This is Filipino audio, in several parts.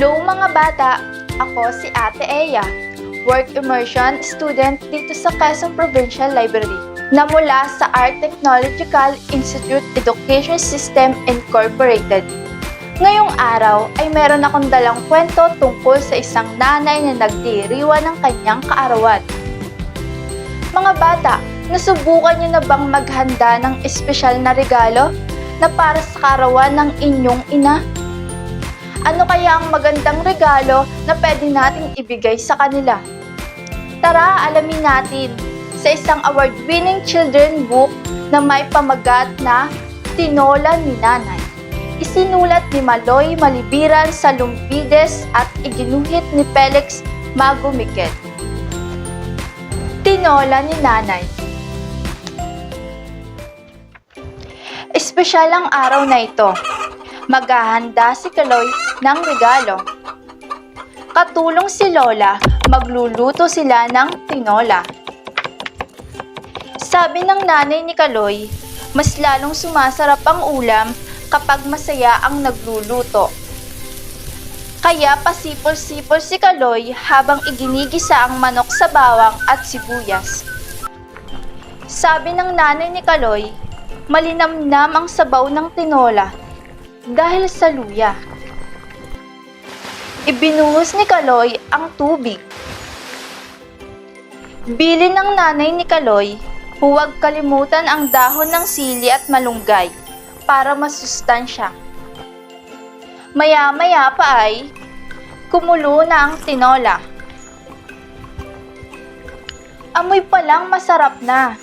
Hello mga bata! Ako si Ate Eya, work immersion student dito sa Quezon Provincial Library na mula sa Art Technological Institute Education System Incorporated. Ngayong araw ay meron akong dalang kwento tungkol sa isang nanay na nagdiriwa ng kanyang kaarawan. Mga bata, nasubukan niyo na bang maghanda ng espesyal na regalo na para sa kaarawan ng inyong ina? Ano kaya ang magandang regalo na pwede nating ibigay sa kanila? Tara, alamin natin sa isang award-winning children book na may pamagat na Tinola ni Nanay. Isinulat ni Maloy Malibiran sa Lumpides at iginuhit ni Felix Magumiket. Tinola ni Nanay Espesyal ang araw na ito. Maghahanda si Kaloy ng regalo. Katulong si Lola, magluluto sila ng tinola. Sabi ng nanay ni Kaloy, mas lalong sumasarap ang ulam kapag masaya ang nagluluto. Kaya pasipol-sipol si Kaloy habang iginigisa ang manok sa bawang at sibuyas. Sabi ng nanay ni Kaloy, malinamnam ang sabaw ng tinola dahil sa luya. Ibinuhos ni Kaloy ang tubig. Bili ng nanay ni Kaloy, huwag kalimutan ang dahon ng sili at malunggay para masustansya. Maya-maya pa ay kumulo na ang tinola. Amoy pa lang masarap na.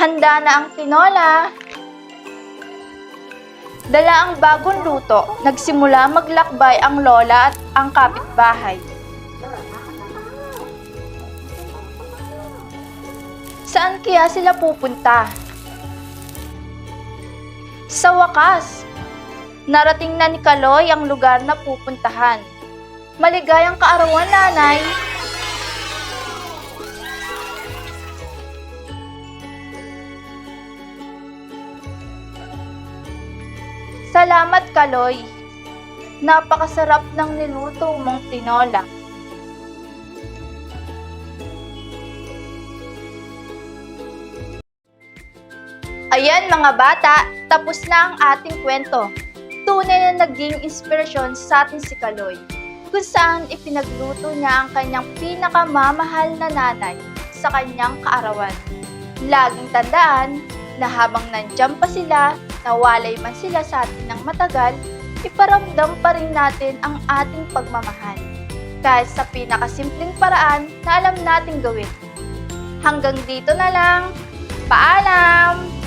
Handa na ang tinola. Dala ang bagong luto, nagsimula maglakbay ang lola at ang kapitbahay. Saan kaya sila pupunta? Sa wakas, narating na ni Kaloy ang lugar na pupuntahan. Maligayang kaarawan, nanay! Salamat, Kaloy. Napakasarap ng niluto mong tinola. Ayan mga bata, tapos na ang ating kwento. Tunay na naging inspirasyon sa atin si Kaloy, kung saan ipinagluto niya ang kanyang pinakamamahal na nanay sa kanyang kaarawan. Laging tandaan na habang nandyan pa sila, nawalay man sila sa atin ng matagal, iparamdam pa rin natin ang ating pagmamahal. Kahit sa pinakasimpleng paraan na alam nating gawin. Hanggang dito na lang. Paalam!